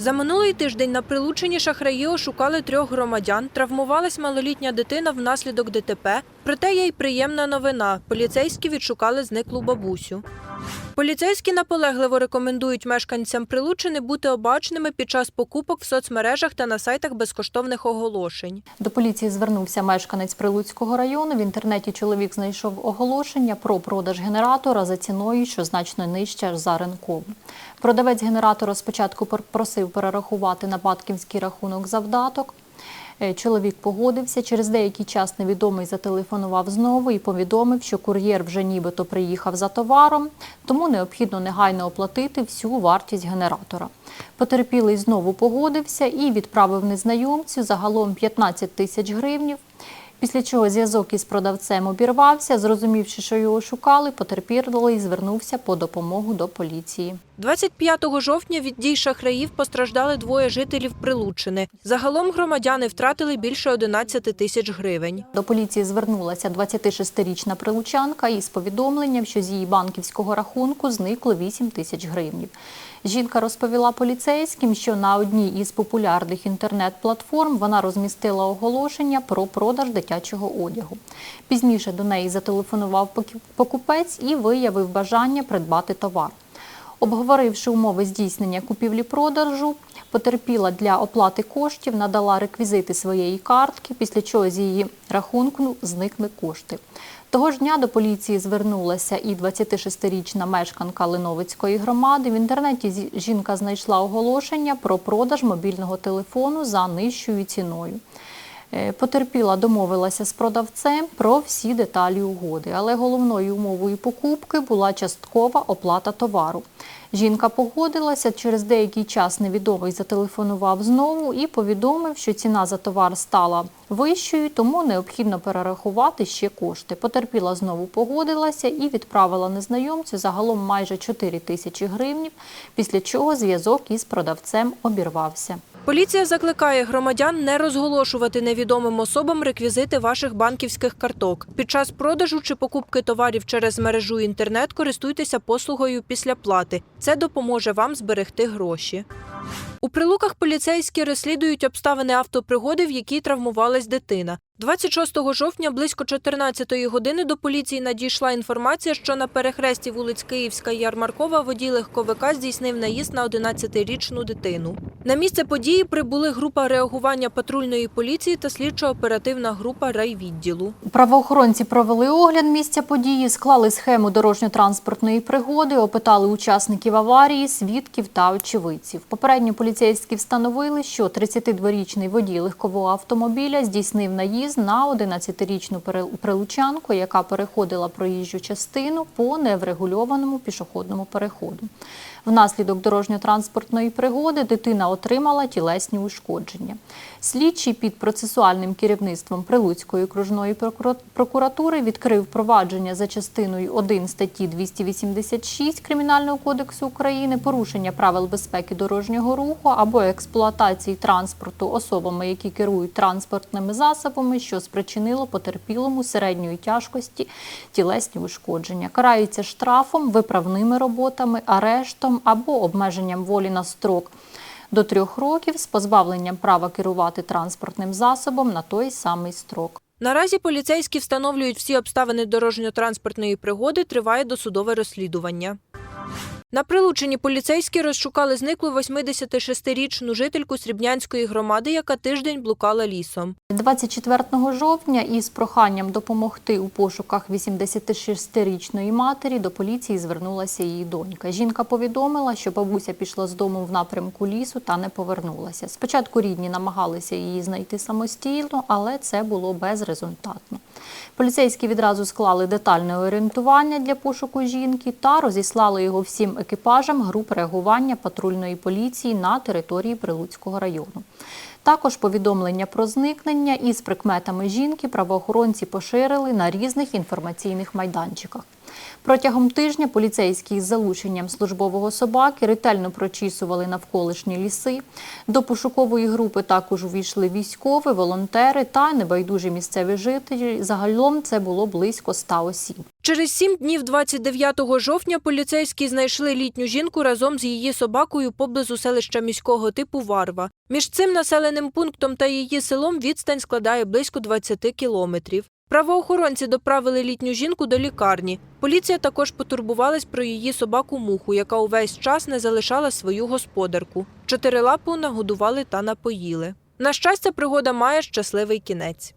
За минулий тиждень на прилученні шахраї ошукали трьох громадян. Травмувалась малолітня дитина внаслідок ДТП. Проте є й приємна новина. Поліцейські відшукали зниклу бабусю. Поліцейські наполегливо рекомендують мешканцям Прилучини бути обачними під час покупок в соцмережах та на сайтах безкоштовних оголошень. До поліції звернувся мешканець Прилуцького району. В інтернеті чоловік знайшов оголошення про продаж генератора за ціною, що значно нижча за ринкову. Продавець генератора спочатку просив перерахувати на батьківський рахунок завдаток. Е, Чоловік погодився. Через деякий час невідомий зателефонував знову і повідомив, що кур'єр вже нібито приїхав за товаром, тому необхідно негайно оплатити всю вартість генератора. Потерпілий знову погодився і відправив незнайомцю загалом 15 тисяч гривнів. Після чого зв'язок із продавцем обірвався. Зрозумівши, що його шукали, потерпілий звернувся по допомогу до поліції. 25 жовтня від дій шахраїв постраждали двоє жителів Прилуччини. Загалом громадяни втратили більше 11 тисяч гривень. До поліції звернулася 26-річна прилучанка із повідомленням, що з її банківського рахунку зникло 8 тисяч гривнів. Жінка розповіла поліцейським, що на одній із популярних інтернет-платформ вона розмістила оголошення про продаж дитячого одягу. Пізніше до неї зателефонував покупець і виявив бажання придбати товар. Обговоривши умови здійснення купівлі-продажу, потерпіла для оплати коштів, надала реквізити своєї картки, після чого з її рахунку зникли кошти. Того ж дня до поліції звернулася і 26-річна мешканка Линовицької громади. В інтернеті жінка знайшла оголошення про продаж мобільного телефону за нижчою ціною. Е, Потерпіла домовилася з продавцем про всі деталі угоди, але головною умовою покупки була часткова оплата товару. Жінка погодилася, через деякий час невідомий зателефонував знову і повідомив, що ціна за товар стала вищою, тому необхідно перерахувати ще кошти. Потерпіла знову погодилася і відправила незнайомцю загалом майже 4 тисячі гривнів, після чого зв'язок із продавцем обірвався. Поліція закликає громадян не розголошувати невідомим особам реквізити ваших банківських карток. Під час продажу чи покупки товарів через мережу інтернет користуйтеся послугою після плати. Це допоможе вам зберегти гроші. У прилуках поліцейські розслідують обставини автопригоди, в якій травмувалась дитина. 26 жовтня близько 14 години до поліції надійшла інформація, що на перехресті вулиць Київська і Ярмаркова водій легковика здійснив наїзд на 11-річну дитину. На місце події прибули група реагування патрульної поліції та слідчо-оперативна група райвідділу. Правоохоронці провели огляд місця події, склали схему дорожньо-транспортної пригоди, опитали учасників аварії, свідків та очевидців. Попередньо поліцейські встановили, що 32-річний водій легкового автомобіля здійснив наїзд на 11-річну прилучанку, яка переходила проїжджу частину по неврегульованому пішохідному переходу. Внаслідок дорожньо-транспортної пригоди дитина отримала тілесні ушкодження. Слідчий під процесуальним керівництвом Прилуцької окружної прокура- прокуратури відкрив провадження за частиною 1 статті 286 Кримінального кодексу України порушення правил безпеки дорожнього руху або експлуатації транспорту особами, які керують транспортними засобами, що спричинило потерпілому середньої тяжкості тілесні ушкодження. Карається штрафом, виправними роботами, арештом або обмеженням волі на строк до трьох років з позбавленням права керувати транспортним засобом на той самий строк. Наразі поліцейські встановлюють всі обставини дорожньо-транспортної пригоди, триває досудове розслідування. На Прилучині поліцейські розшукали зниклу 86-річну жительку Срібнянської громади, яка тиждень блукала лісом. 24 жовтня із проханням допомогти у пошуках 86-річної матері до поліції звернулася її донька. Жінка повідомила, що бабуся пішла з дому в напрямку лісу та не повернулася. Спочатку рідні намагалися її знайти самостійно, але це було безрезультатно. Поліцейські відразу склали детальне орієнтування для пошуку жінки та розіслали його всім екіпажам груп реагування патрульної поліції на території Прилуцького району. Також повідомлення про зникнення із прикметами жінки правоохоронці поширили на різних інформаційних майданчиках. Протягом тижня поліцейські із залученням службового собаки ретельно прочісували навколишні ліси. До пошукової групи також увійшли військові, волонтери та небайдужі місцеві жителі. Загалом це було близько 100 осіб. Через сім днів 29 жовтня поліцейські знайшли літню жінку разом з її собакою поблизу селища міського типу Варва. Між цим населеним пунктом та її селом відстань складає близько 20 кілометрів. Правоохоронці доправили літню жінку до лікарні. Поліція також потурбувалась про її собаку муху, яка увесь час не залишала свою господарку. Чотирилапу нагодували та напоїли. На щастя, пригода має щасливий кінець.